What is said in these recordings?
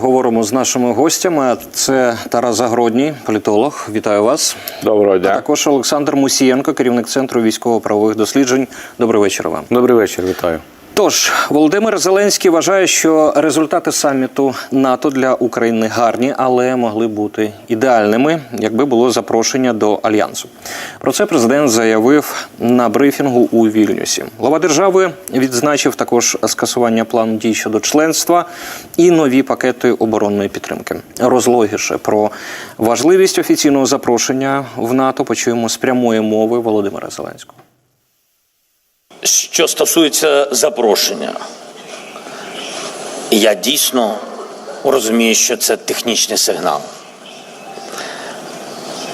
говоримо з нашими гостями. Це Тарас Загородній, політолог. Вітаю вас. Доброго А також Олександр Мусієнко, керівник центру військово-правових досліджень. Добрий вечір вам. Добрий вечір, вітаю. Тож Володимир Зеленський вважає, що результати саміту НАТО для України гарні, але могли бути ідеальними, якби було запрошення до альянсу. Про це президент заявив на брифінгу у Вільнюсі. Глава держави відзначив також скасування плану дій щодо членства і нові пакети оборонної підтримки. Розлогіше про важливість офіційного запрошення в НАТО почуємо з прямої мови Володимира Зеленського. Що стосується запрошення, я дійсно розумію, що це технічний сигнал.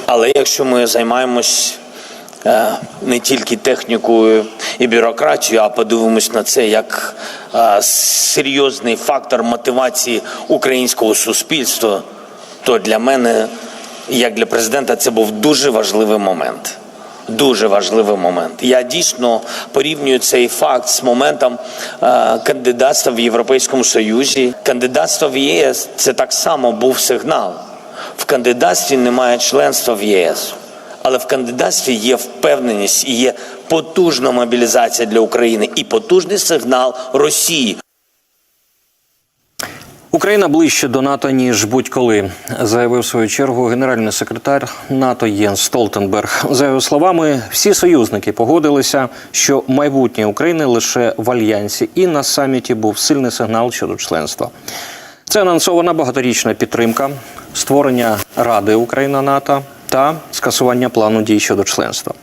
Але якщо ми займаємось е, не тільки технікою і бюрократією, а подивимось на це як е, серйозний фактор мотивації українського суспільства, то для мене, як для президента, це був дуже важливий момент. Дуже важливий момент. Я дійсно порівнюю цей факт з моментом е, кандидатства в Європейському Союзі. Кандидатство в ЄС це так само був сигнал. В кандидатстві немає членства в ЄС, але в кандидатстві є впевненість і є потужна мобілізація для України і потужний сигнал Росії. Україна ближче до НАТО ніж будь-коли, заявив в свою чергу генеральний секретар НАТО Єнс Столтенберг. За його словами, всі союзники погодилися, що майбутнє України лише в альянсі, і на саміті був сильний сигнал щодо членства. Це анонсована багаторічна підтримка, створення Ради Україна НАТО та скасування плану дій щодо членства.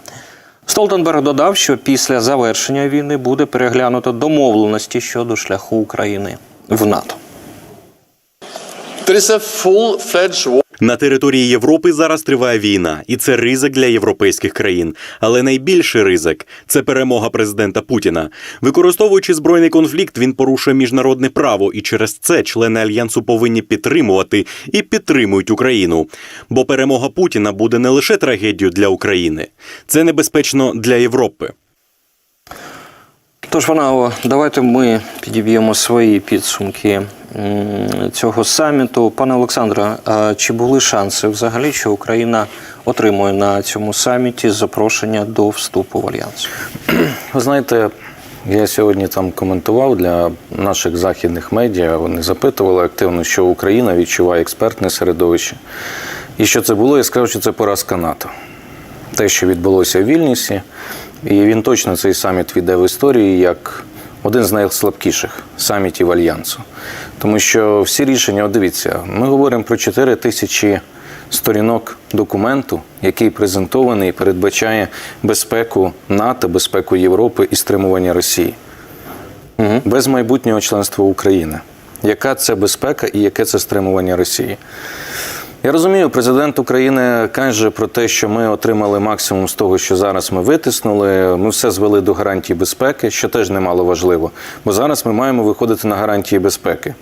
Столтенберг додав, що після завершення війни буде переглянуто домовленості щодо шляху України в НАТО. На території Європи зараз триває війна, і це ризик для європейських країн. Але найбільший ризик це перемога президента Путіна. Використовуючи збройний конфлікт, він порушує міжнародне право, і через це члени альянсу повинні підтримувати і підтримують Україну. Бо перемога Путіна буде не лише трагедією для України, це небезпечно для Європи. Тож, Ванао, давайте ми підіб'ємо свої підсумки цього саміту. Пане Олександре, чи були шанси взагалі, що Україна отримує на цьому саміті запрошення до вступу в альянс? Ви знаєте, я сьогодні там коментував для наших західних медіа. Вони запитували активно, що Україна відчуває експертне середовище. І що це було, я сказав, що це поразка НАТО. Те, що відбулося в Вільнюсі, і він точно цей саміт війде в історії як один з найслабкіших самітів Альянсу. Тому що всі рішення, от дивіться, ми говоримо про 4 тисячі сторінок документу, який презентований і передбачає безпеку НАТО, безпеку Європи і стримування Росії. Без майбутнього членства України. Яка це безпека і яке це стримування Росії? Я розумію, президент України каже про те, що ми отримали максимум з того, що зараз ми витиснули. Ми все звели до гарантії безпеки, що теж немало важливо. Бо зараз ми маємо виходити на гарантії безпеки.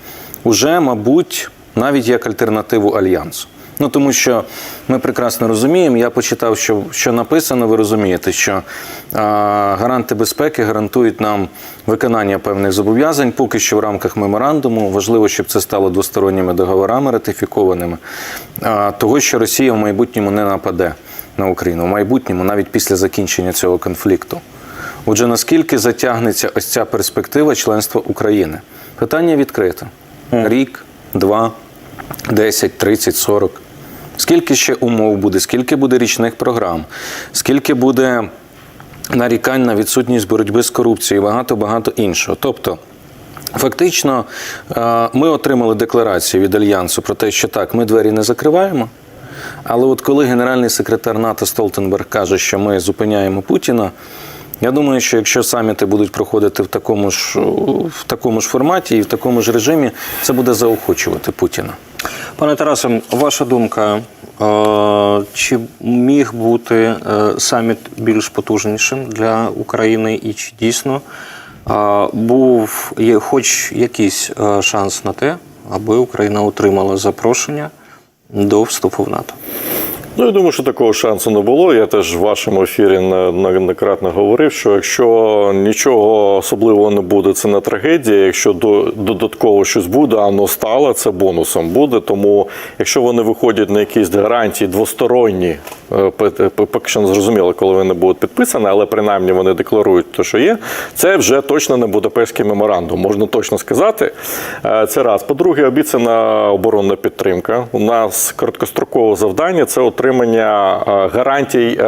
Уже, мабуть, навіть як альтернативу альянсу. Ну тому що ми прекрасно розуміємо. Я почитав, що, що написано. Ви розумієте, що а, гаранти безпеки гарантують нам виконання певних зобов'язань, поки що в рамках меморандуму. Важливо, щоб це стало двосторонніми договорами ратифікованими. А, того, що Росія в майбутньому не нападе на Україну, в майбутньому, навіть після закінчення цього конфлікту. Отже, наскільки затягнеться ось ця перспектива членства України? Питання відкрите: рік, два, 10, 30, 40. Скільки ще умов буде, скільки буде річних програм, скільки буде нарікань на відсутність боротьби з корупцією і багато-багато іншого. Тобто, фактично, е, ми отримали декларацію від Альянсу про те, що так, ми двері не закриваємо. Але от коли генеральний секретар НАТО Столтенберг каже, що ми зупиняємо Путіна, я думаю, що якщо саміти будуть проходити в такому ж в такому ж форматі і в такому ж режимі, це буде заохочувати Путіна. Пане Тарасе, ваша думка, е, чи міг бути е, саміт більш потужнішим для України, і чи дійсно е, був є хоч якийсь шанс на те, аби Україна отримала запрошення до вступу в НАТО? Ну, я думаю, що такого шансу не було. Я теж в вашому ефірі не- не- неоднократно говорив, що якщо нічого особливого не буде, це не трагедія. Якщо до- додатково щось буде, а воно стало, це бонусом буде. Тому якщо вони виходять на якісь гарантії двосторонні, е, поки що не зрозуміло, коли вони будуть підписані, але принаймні вони декларують те, що є, це вже точно не Будапештський меморандум. Можна точно сказати. Е, Це раз. По-друге, обіцяна оборонна підтримка. У нас короткострокове завдання це отримання е, гарантій е,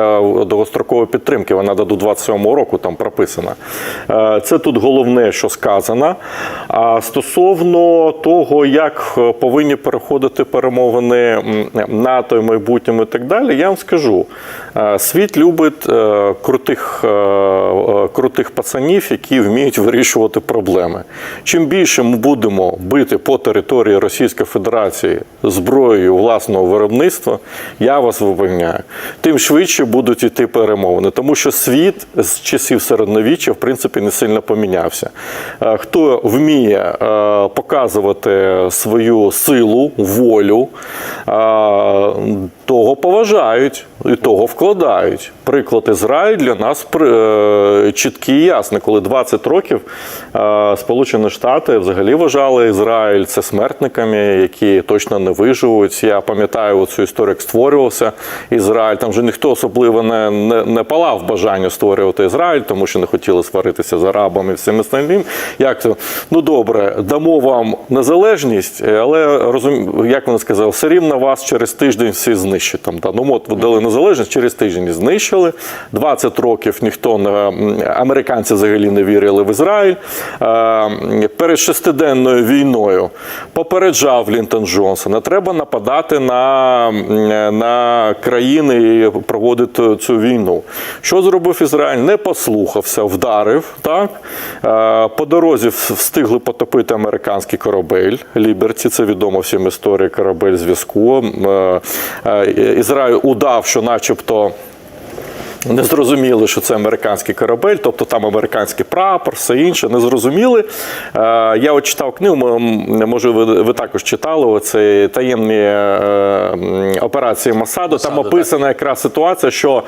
довгострокової підтримки. Вона до 27-го року там прописана. Е, Це тут головне, що сказано. А стосовно того, як повинні переходити перемовини НАТО і майбутньому і так далі, я вам скажу: світ любить крутих, крутих пацанів, які вміють вирішувати проблеми. Чим більше ми будемо бити по території Російської Федерації зброєю власного виробництва, я вас випевняю, тим швидше будуть йти перемовини, тому що світ з часів середньовіччя в принципі не сильно помінявся. Е, Хто вміє е, показувати свою силу, волю, е, того поважають і того вкладають. Приклад Ізраїль для нас е, чіткий і ясний, коли 20 років е, Сполучені Штати взагалі вважали Ізраїль це смертниками, які точно не виживуть. Я пам'ятаю цю історію, як створювався Ізраїль. Там вже ніхто особливо не, не, не палав бажання створювати Ізраїль, тому що не хотіли сваритися з арабами і всім остальним. Як то? Ну добре, дамо вам незалежність, але розум, як вони сказали, все рівно вас через тиждень всі знищать. Там, да. Ну, от дали незалежність, через тиждень знищили. 20 років ніхто не американці взагалі не вірили в Ізраїль. Е, Перед шестиденною війною попереджав Лінтон Джонсон, треба нападати на, на країни і проводити цю війну. Що зробив Ізраїль? Не послухався, вдарив. Так? Е, По дорозі встигли потопити американський корабель Ліберті. Це відомо всім історія корабель зв'язку. Е, Ізраїль удав, що начебто. Не зрозуміли, що це американський корабель, тобто там американський прапор, все інше. Не зрозуміли. Е, Я от читав книгу, може, ви, ви також читали оце таємні е, операції Масаду. Там описана якраз ситуація, що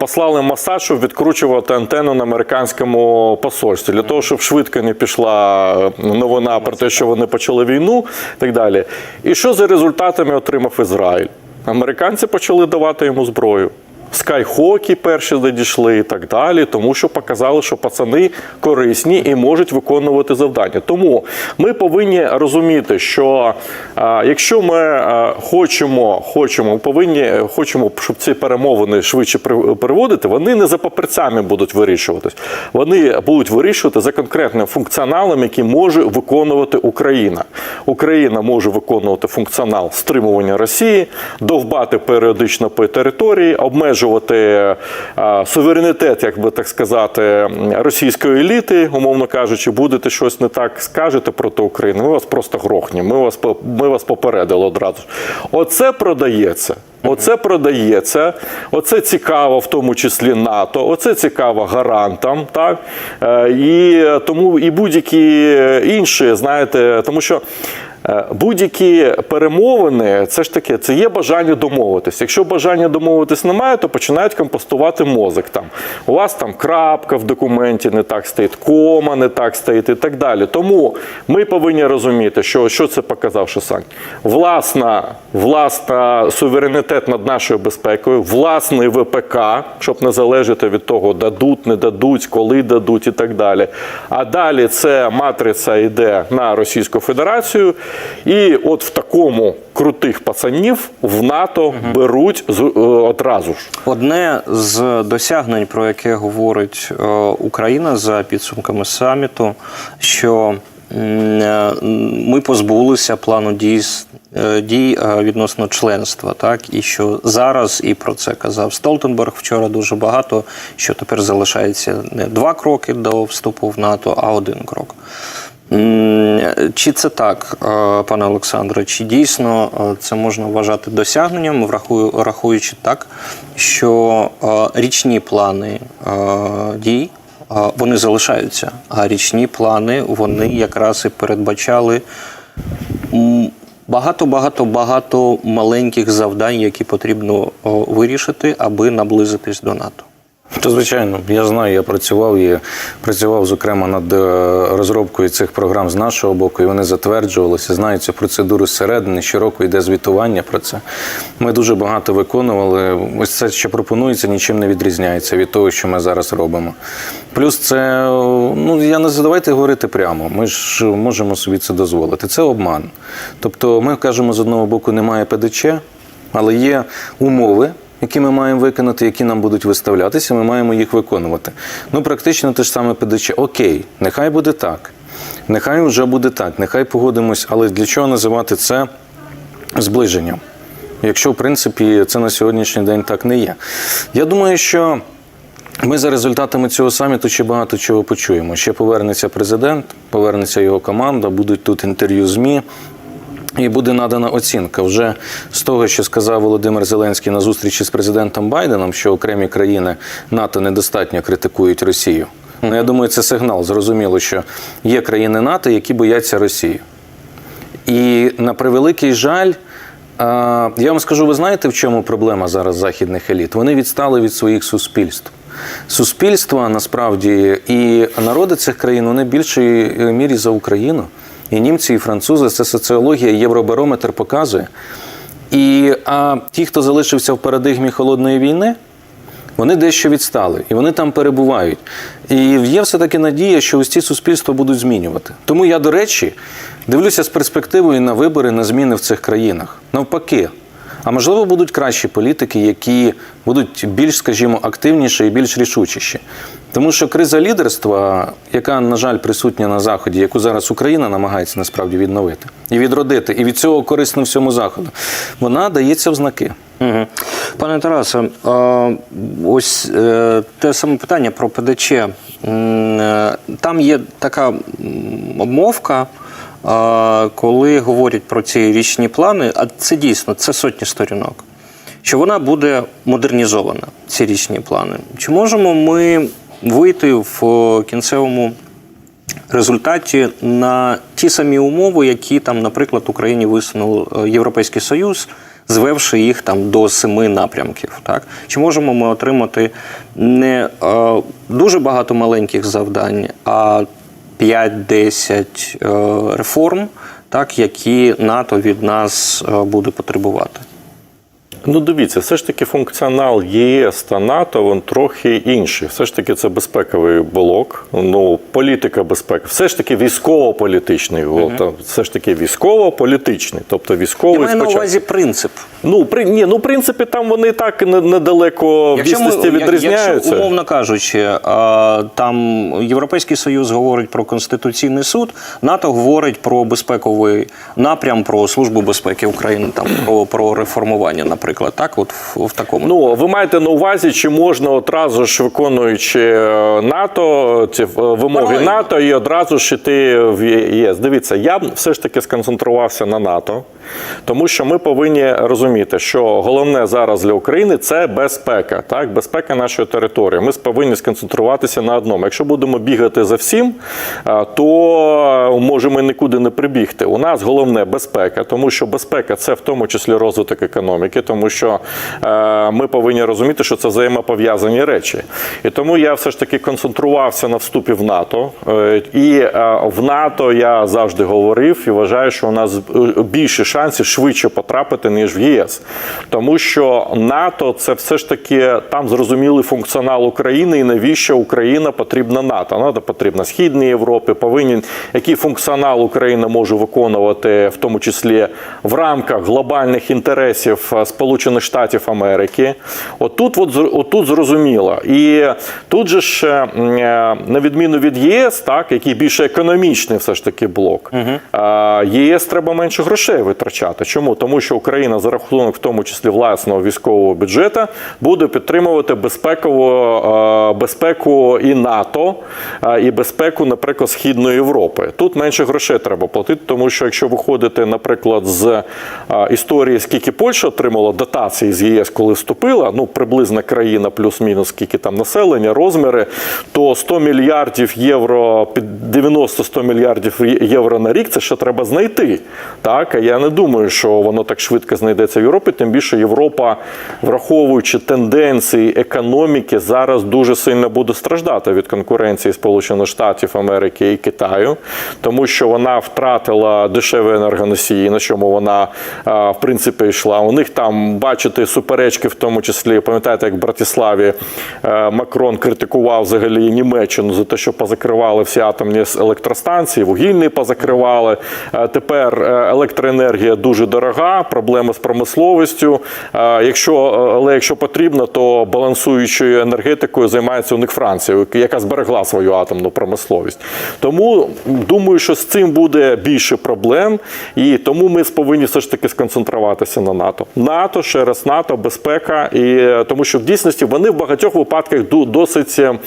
послали Масад, щоб відкручувати антенну на американському посольстві, для того, щоб швидко не пішла новина про те, що вони почали війну і так далі. І що за результатами отримав Ізраїль? Американці почали давати йому зброю. Скайхокі перші надійшли і так далі, тому що показали, що пацани корисні і можуть виконувати завдання. Тому ми повинні розуміти, що а, якщо ми а, хочемо, хочемо, повинні хочемо, щоб ці перемовини швидше при- переводити, вони не за папірцями будуть вирішуватись. Вони будуть вирішувати за конкретним функціоналом, який може виконувати Україна. Україна може виконувати функціонал стримування Росії, довбати періодично по території, обмежувати е, суверенітет, як би так сказати, російської еліти, умовно кажучи, будете щось не так скажете проти України. Ми вас просто грохнемо. Ми вас ми вас попередили одразу. Оце продається. Оце продається, оце цікаво, в тому числі НАТО, оце цікаво гарантам, так Е, і тому і будь-які інші, знаєте, тому що. Е, Будь-які перемовини, це ж таке, це є бажання домовитись. Якщо бажання домовитись немає, то починають компостувати мозок. Там у вас там крапка в документі не так стоїть, кома не так стоїть і так далі. Тому ми повинні розуміти, що, що це показав Шосань. Власна, власна суверенітет над нашою безпекою, власний ВПК, щоб не залежати від того, дадуть, не дадуть, коли дадуть і так далі. А далі це матриця йде на Російську Федерацію, і от в такому крутих пацанів в НАТО беруть з- е, одразу ж. Одне з досягнень, про яке говорить е, Україна за підсумками саміту, що е, ми позбулися плану дій, дій відносно членства, так і що зараз, і про це казав Столтенберг вчора дуже багато. Що тепер залишається не два кроки до вступу в НАТО, а один крок. Чи це так, е, пане Олександре? Чи дійсно е, це можна вважати досягненням, врахую- рахуючи так, що е, річні плани дій вони залишаються, а річні плани вони якраз і передбачали багато, багато, багато маленьких завдань, які потрібно вирішити, аби наблизитись до НАТО. То звичайно, я знаю, я працював і працював зокрема над е, розробкою цих програм з нашого боку, і вони затверджувалися. Знаю цю процедуру зсередини. Щороку йде звітування про це. Ми дуже багато виконували. Ось це, що пропонується, нічим не відрізняється від того, що ми зараз робимо. Плюс це, ну я не давайте говорити прямо. Ми ж можемо собі це дозволити. Це обман. Тобто, ми кажемо з одного боку, немає ПДЧ, але є умови які ми маємо виконати, які нам будуть виставлятися, ми маємо їх виконувати. Ну, практично те ж саме ПДЧ. Окей, нехай буде так. Нехай вже буде так, нехай погодимось, але для чого називати це зближенням? Якщо, в принципі, це на сьогоднішній день так не є. Я думаю, що. Ми за результатами цього саміту ще багато чого почуємо. Ще повернеться президент, повернеться його команда, будуть тут інтерв'ю ЗМІ. І буде надана оцінка вже з того, що сказав Володимир Зеленський на зустрічі з президентом Байденом, що окремі країни НАТО недостатньо критикують Росію. Ну, я думаю, це сигнал. Зрозуміло, що є країни НАТО, які бояться Росії. І на превеликий жаль, я вам скажу, ви знаєте, в чому проблема зараз західних еліт? Вони відстали від своїх суспільств. Суспільства насправді і народи цих країн вони в більшій е, мірі за Україну. І німці, і французи, це соціологія, євробарометр показує. І а ті, хто залишився в парадигмі холодної війни, вони дещо відстали, і вони там перебувають. І є все-таки надія, що ось ці суспільства будуть змінювати. Тому я, до речі, дивлюся з перспективою на вибори, на зміни в цих країнах. Навпаки. А можливо, будуть кращі політики, які будуть більш, скажімо, активніші і більш рішучіші. Тому що криза лідерства, яка, на жаль, присутня на Заході, яку зараз Україна намагається насправді відновити і відродити, і від цього корисно всьому Заходу, вона дається в знаки. Угу. Пане Тарасе, ось е, те саме питання про ПДЧ. Е, Там є така обмовка, коли говорять про ці річні плани, а це дійсно це сотні сторінок. Що вона буде модернізована, ці річні плани. Чи можемо ми вийти в кінцевому результаті на ті самі умови, які там, наприклад, Україні висунув е, Європейський Союз, звевши їх там до семи напрямків. Так чи можемо ми отримати не е, дуже багато маленьких завдань, а 5-10 е, реформ, так які НАТО від нас е, буде потребувати? Ну, дивіться, все ж таки функціонал ЄС та НАТО він трохи інший. Все ж таки, це безпековий блок, ну політика безпеки, все ж таки військово-політичний. Uh Все ж таки військово-політичний. Тобто Я військовий маю на увазі принцип. Ну, при ні, ну в принципі, там вони так не- недалеко в дійсності відрізняються. Якщо, умовно кажучи, там Європейський Союз говорить про Конституційний суд, НАТО говорить про безпековий напрям, про Службу безпеки України, там про, про реформування, наприклад. Так, от в, в такому. Ну, ви маєте на увазі, чи можна одразу ж виконуючи е, НАТО, ці е, вимоги Правильно. НАТО, і одразу ж іти в ЄС. Дивіться, я б все ж таки сконцентрувався на НАТО, тому що ми повинні розуміти, що головне зараз для України це безпека, так, безпека нашої території. Ми повинні сконцентруватися на одному. Якщо будемо бігати за всім, е, то можемо нікуди не прибігти. У нас головне безпека, тому що безпека це в тому числі розвиток економіки, тому що е, ми повинні розуміти, що це взаємопов'язані речі. І тому я все ж таки концентрувався на вступі в НАТО. Е, і е, в НАТО я завжди говорив і вважаю, що у нас е, більше шансів швидше потрапити, ніж в ЄС. Тому що НАТО це все ж таки там зрозумілий функціонал України і навіщо Україна потрібна НАТО. НАТО потрібна Східній Європі, повинен який функціонал Україна може виконувати, в тому числі в рамках глобальних інтересів е, Сполучених Штатів Америки. Отут, от, отут зрозуміло. І тут же ж, е, на відміну від ЄС, так, який більше економічний все ж таки блок, е, ЄС треба менше грошей витрачати. Чому? Тому що Україна за рахунок в тому числі власного військового бюджету, буде підтримувати безпекову е, безпеку і НАТО, е, і безпеку, наприклад, Східної Європи. Тут менше грошей треба платити, тому що якщо виходити, наприклад, з історії, скільки Польща отримала дотації з ЄС, коли вступила, ну приблизна країна, плюс-мінус, скільки там населення, розміри, то 100 мільярдів євро, під 90-100 мільярдів євро на рік, це ще треба знайти. Так, а я не думаю, що воно так швидко знайдеться в Європі. Тим більше Європа, враховуючи тенденції економіки, зараз дуже сильно буде страждати від конкуренції Сполучених Штатів Америки і Китаю, тому що вона втратила дешеві енергоносії, на чому вона в принципі йшла. У них там бачите суперечки, в тому числі пам'ятаєте, як в Братиславі е, Макрон критикував взагалі Німеччину за те, що позакривали всі атомні електростанції, вугільні позакривали. Е, Тепер е, електроенергія дуже дорога, проблеми з промисловістю. Якщо, але якщо потрібно, то балансуючою енергетикою займається у них Франція, яка зберегла свою атомну промисловість. Тому думаю, що з цим буде більше проблем, і тому ми повинні все ж таки сконцентруватися на НАТО. НАТО, ще раз НАТО, безпека, і е, тому що в дійсності вони в багатьох випадках досить. е,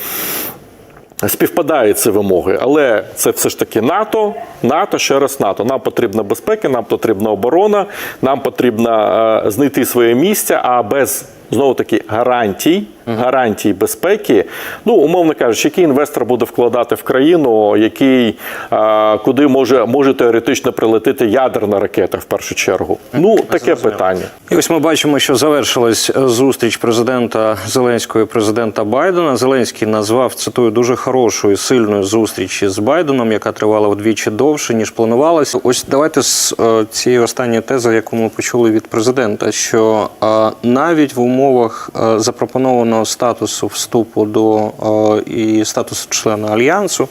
Співпадають ці вимоги, але це все ж таки НАТО, НАТО, ще раз НАТО. Нам потрібна безпека, нам потрібна оборона, нам потрібно е, знайти своє місце, а без знову таки гарантій, гарантій безпеки. Ну, умовно кажучи, який інвестор буде вкладати в країну, який е, куди може, може теоретично прилетити ядерна ракета в першу чергу. Ну, таке питання. І ось ми бачимо, що завершилась зустріч президента Зеленського і президента Байдена. Зеленський назвав цитую дуже хорошою сильною зустрічі з Байденом, яка тривала вдвічі довше ніж планувалося. Ось давайте з е, цієї останньої тези, яку ми почули від президента, що е, навіть в умовах е, запропонованого статусу вступу до е, і статусу члена альянсу.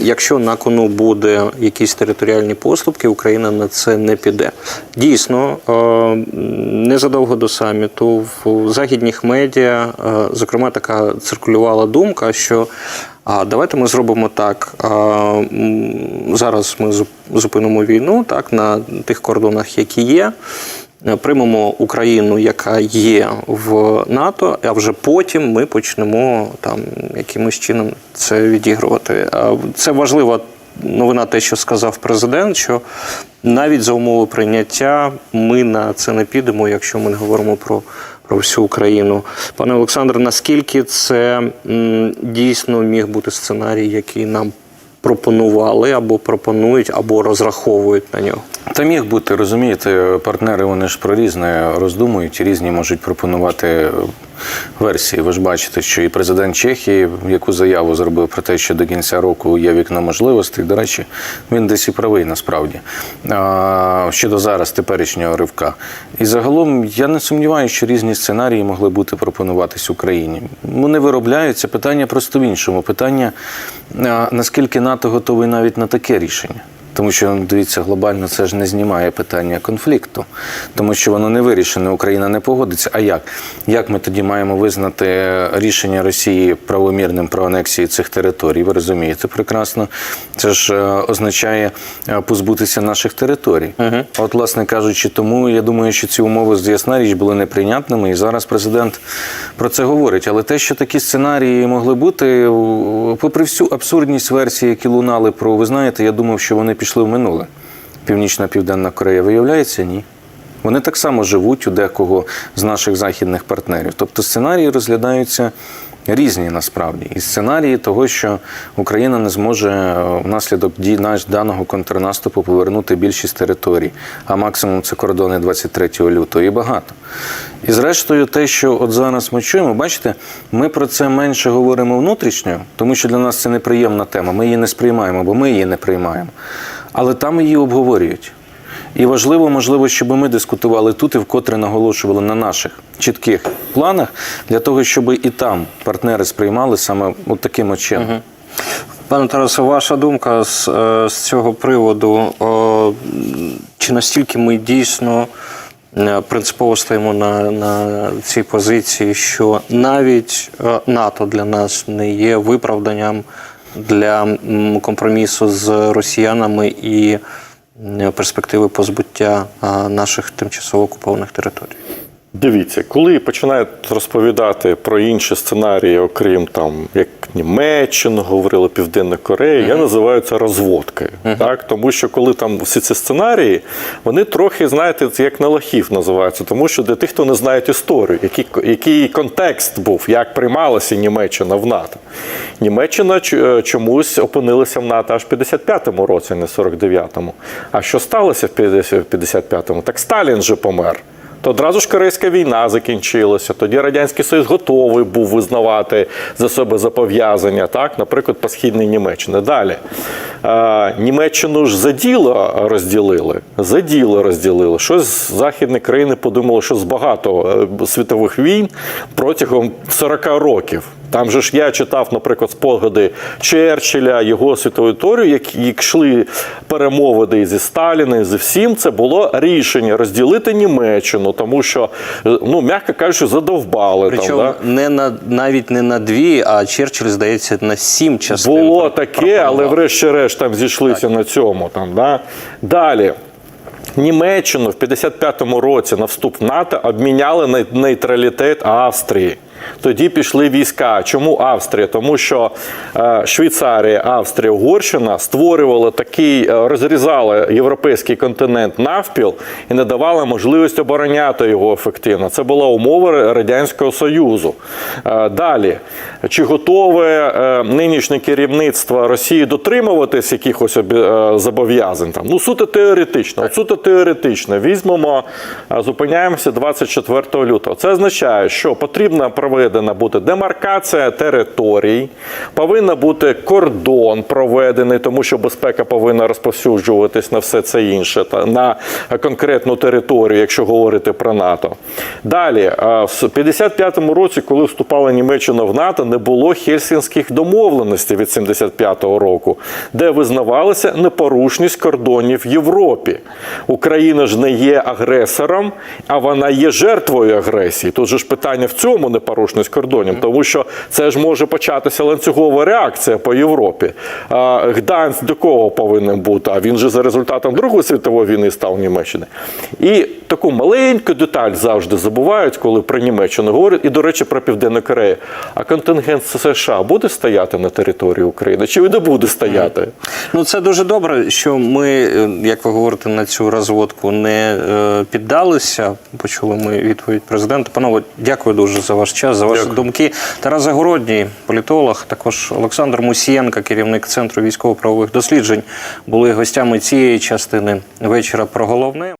Якщо на кону буде якісь територіальні поступки, Україна на це не піде. Дійсно, е, незадовго до саміту в західних медіа, зокрема, така циркулювала думка, що давайте ми зробимо так. Зараз ми зупинимо війну так на тих кордонах, які є. Е, Приймемо Україну, яка є в НАТО, а вже потім ми почнемо там якимось чином це відігрувати. Це важлива новина, те, що сказав президент, що навіть за умови прийняття ми на це не підемо, якщо ми не говоримо про, про всю Україну. Пане Олександре, наскільки це м, дійсно міг бути сценарій, який нам пропонували або пропонують, або розраховують на нього? Та міг бути, розумієте, партнери вони ж про різне роздумують, різні можуть пропонувати версії. Ви ж бачите, що і президент Чехії яку заяву зробив про те, що до кінця року є вікно можливостей. До речі, він десь і правий насправді щодо зараз теперішнього ривка. І загалом я не сумніваюся, що різні сценарії могли бути пропонуватись Україні. Вони виробляються. Питання просто в іншому. Питання наскільки НАТО готовий навіть на таке рішення. Тому що дивіться, глобально це ж не знімає питання конфлікту, тому що воно не вирішене. Україна не погодиться. А як? Як ми тоді маємо визнати рішення Росії правомірним про анексію цих територій? Ви розумієте прекрасно. Це ж е, означає е, позбутися наших територій. От, власне кажучи, тому я думаю, що ці умови з ясна річ були неприйнятними, і зараз президент про це говорить. Але те, що такі сценарії могли бути, попри всю абсурдність версії, які лунали про, ви знаєте, я думав, що вони пішли в минуле. Північна Південна Корея виявляється, ні. Вони так само живуть у декого з наших західних партнерів. Тобто сценарії розглядаються різні насправді. І сценарії того, що Україна не зможе е, внаслідок дій даного контрнаступу повернути більшість територій, а максимум це кордони 23 лютого і багато. І зрештою, те, що от зараз ми чуємо, бачите, ми про це менше говоримо внутрішньо, тому що для нас це неприємна тема. Ми її не сприймаємо, бо ми її не приймаємо. Але там її обговорюють. І важливо, можливо, щоб ми дискутували тут і вкотре наголошували на наших чітких планах для того, щоб і там партнери сприймали саме от таким чином. Пане Тарасе, ваша думка з, е, з цього приводу, о, чи настільки ми дійсно е, принципово стоїмо на, на цій позиції, що навіть е, НАТО для нас не є виправданням для компромісу з росіянами і перспективи позбуття наших тимчасово окупованих територій? Дивіться, коли починають розповідати про інші сценарії, окрім там як Німеччину говорили Південна Корея, я називаю це розводкою. Так? Тому що коли там всі ці сценарії, вони трохи, знаєте, як на лохів називаються, тому що для тих, хто не знає історію, який, який контекст був, як приймалася Німеччина в НАТО. Німеччина е, чомусь опинилася в НАТО аж в 55-му році, а не 49-му. А що сталося в 55-му? Так Сталін же помер. То одразу ж Корейська війна закінчилася. Тоді Радянський Союз готовий був визнавати за себе зобов'язання, так, наприклад, по східній Німеччині. Далі. Німеччину ж за діло розділили. За діло розділили. Щось західні країни подумали, що з багато е, світових війн протягом 40 років. Там же ж я читав, наприклад, спогади Черчилля, його світову теорію, як, як йшли перемовини зі Сталіна, зі всім, це було рішення розділити Німеччину, тому що, е, ну, м'яко кажучи, задовбали. Причому там, да? не на навіть не на дві, а Черчилль, здається, на сім частин. Було таке, але врешті-решт там зійшлися на цьому. Там, да? Далі. Німеччину в 55-му році на вступ в НАТО обміняли на нейтралітет Австрії. Тоді пішли війська. Чому Австрія? Тому що е, Швейцарія, Австрія, Угорщина створювали такий, е, розрізали європейський континент навпіл і не давали можливість обороняти його ефективно. Це була умова Радянського Союзу. Е, далі, чи готове нинішнє керівництво Росії дотримуватись якихось зобов'язань? Там? Ну, суто теоретично. От суто теоретично. Візьмемо, зупиняємося 24 лютого. Це означає, що потрібно потрібна проведена бути демаркація територій, повинна бути кордон проведений, тому що безпека повинна розповсюджуватись на все це інше, та на конкретну територію, якщо говорити про НАТО. Далі, е, в 55-му році, коли вступала Німеччина в НАТО, не було хельсінських домовленостей від 75-го року, де визнавалася непорушність кордонів в Європі. Україна ж не є агресором, а вона є жертвою агресії. Тут же ж питання в цьому непорушність кордонів, тому що це ж може початися ланцюгова реакція по Європі. Гданськ до кого повинен бути? А він же за результатом Другої світової війни став Німеччини. І таку маленьку деталь завжди забувають, коли про Німеччину говорять. І, до речі, про Південну Корею. А контингент США буде стояти на території України? Чи він не буде стояти? Ну це дуже добре, що ми, е, як ви говорите, на цю розводку не е, піддалися. Почули ми відповідь президента. Панове, дякую дуже за ваш час, за ваші Дякую. думки. Тарас Загородній, політолог, також Олександр Мусієнко, керівник центру військово-правових досліджень, були гостями цієї частини вечора про головне.